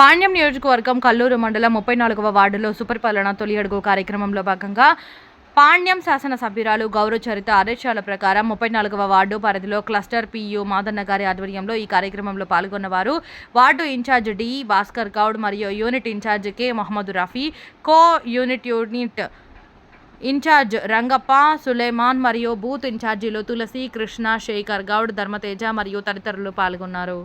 పాణ్యం నియోజకవర్గం కల్లూరు మండలం ముప్పై నాలుగవ వార్డులో సుపరిపాలన తొలి అడుగు కార్యక్రమంలో భాగంగా పాణ్యం శాసనసభ్యురాలు గౌరవ చరిత ఆదేశాల ప్రకారం ముప్పై నాలుగవ వార్డు పరిధిలో క్లస్టర్ పియు మాదన్న గారి ఆధ్వర్యంలో ఈ కార్యక్రమంలో పాల్గొన్నవారు. Ward in charge D. Bhaskar Goud మరియు unit in charge K. Mohammed Rafi co unit unit in charge Rangappa Suleman మరియు బూత్ ఇన్ఛార్జీలు తులసి కృష్ణ శేఖర్ గౌడ్ ధర్మతేజ మరియు తదితరులు పాల్గొన్నారు.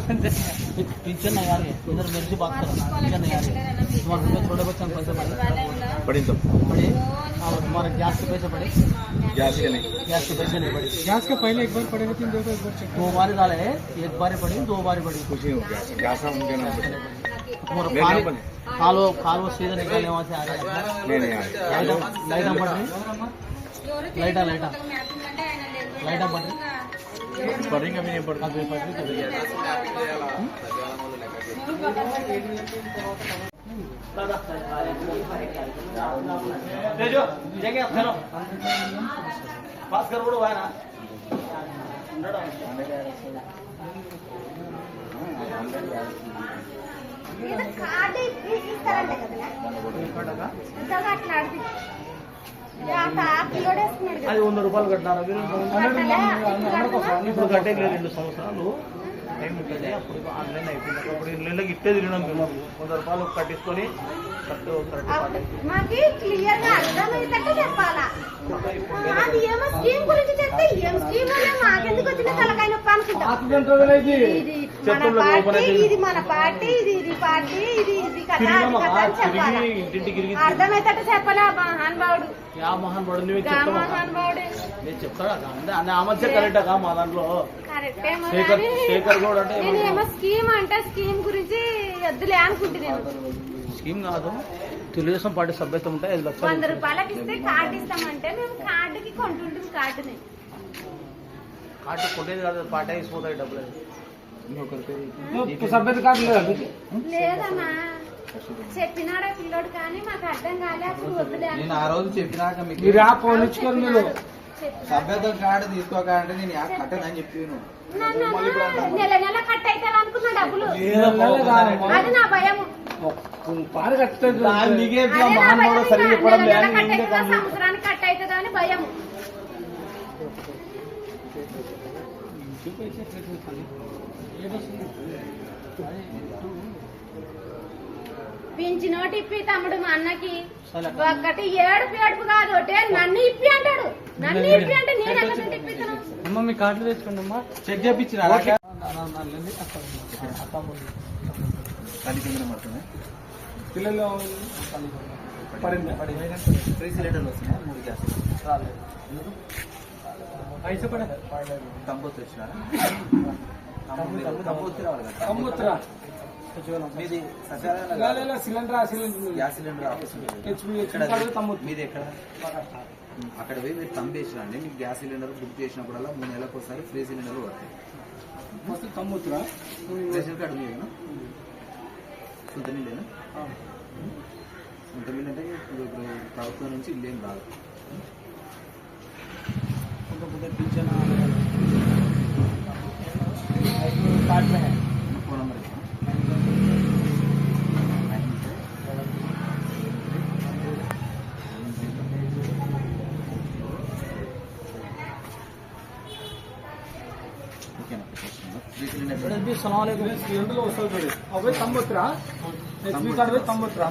पिक्चर नहीं आ रही है इधर मेरे से बात करो पिक्चर नहीं आ रही है तुम्हारे घर थोड़े बच्चे पैसे पड़े पड़ी तो। पड़े हाँ तुम्हारे गैस के पैसे पड़े गैस के नहीं। गैस के पैसे नहीं पड़े गैस के पहले एक बार पड़े तीन देखो एक बार चेक दो बार डाले हैं एक बार पड़ी दो बार पड़ी कुछ हो गया। गैस उनके नाम खालो खालो सीधे निकालने वहाँ से आ रहे नहीं नहीं लाइटा पड़ रही लाइटा लाइटा लाइटा पड़ रही पड़ी कभी नहीं पड़ता अभी पड़ रही तो భాస్కర్ కూడా ఆయన కార్డు ఇస్తారంట కదా ఇంతగా అట్లా అడిగి కిలోడు వేసుకున్నాడు అది వంద రూపాయలు కట్టినారు ఇప్పుడు కట్టేది రెండు సంవత్సరాలు. టైం ఉంటుంది. అప్పుడు ఆన్లైన్ అయిపోయింది. అప్పుడు ఇళ్ళకి ఇట్టే తిరిగినాం మేము. వంద రూపాయలు కట్టించుకొని కరెక్ట్ కరెక్ట్ అర్థమయ్యేటట్టు చెప్పాలా ఇది మన పార్టీ ఇది ఇది పార్టీ ఇది ఇది అది అని మహానుభావుడు నేను చెప్తాడా? కరెక్ట్ మా దాంట్లో. శేఖర్ గౌడ్ అంటే స్కీమ్ అంటే స్కీమ్ గురించి వద్దులే అనుకుంటున్నాను. స్కీమ్ కాదు. తెలుగుదేశం పార్టీ సభ్యత్వం ఉంటే ఐదు వంద లక్షలు రూపాయలకి ఇస్తే కార్డు ఇస్తామంటే మేము కార్డుకి కొంటుంటాం కార్డుని. కార్డు కొట్టేది కాదు పార్టీ అయిపోతాయి డబ్బులు. లేదమ్మా. చెప్పినాడా పిల్లోడు కానీ మాకు అర్థం కాలే అప్పుడు వద్దులే అని నేను ఆ రోజు చెప్పినాక మీకు మీరు ఆ ఫోన్ ఇచ్చుకోరు మీరు చెప్పినా. సభ్యత కార్డు తీసుకోకంటే నేను కట్టనని నెల నెల కట్ అవుతుంది అనుకున్నా డబ్బులు. అది నా భయం పాలు కట్టలేదు భయం. సంవత్సరానికి కట్ అవుతుందా అని భయం పింఛనోటి ఇప్పి తమ్ముడు మా అన్నకి. ఒక్కటి ఏడుపు ఏడుపు కాదు ఒకటే నన్ను ఇప్పి అంటాడు. నన్ను ఇప్పి అంటే నేను ఎక్కడ ఇప్పిస్తాను? అమ్మ మీ కార్డులు తెచ్చుకోండి అమ్మా. చెక్ చేయించిన పిల్లలు పడిందా? ఫ్రీ సిలిండర్లు వస్తున్నాయి? మూడు గ్యాస్ పడదా తంబోతు వచ్చినారా? మీది cylinder cylinder. Gas cylinder office మీది? ఎక్కడ అక్కడ పోయి మీరు తంబేసిన అండి? మీకు గ్యాస్ సిలిండర్ బుక్ చేసినప్పుడల్లా మూడు నెలలకు ఒకసారి ఫ్రీ సిలిండర్ పడతాయి. ఫస్ట్ తమ్ముతురా రేషన్ కార్డు మీదేనా సొంత మిల్లేనా? సొంత మిల్ అంటే ఇప్పుడు ప్రభుత్వం నుంచి ఇల్లు ఏం రాదు ఫోన్ నెంబర్ ఇస్తాను ఓకేనా ఫ్రీ సిలిండర్ సలాం సిలిండర్లో వస్తుంది అవి తమ్ముతురా హెచ్పి కార్డు తమ్ముతురా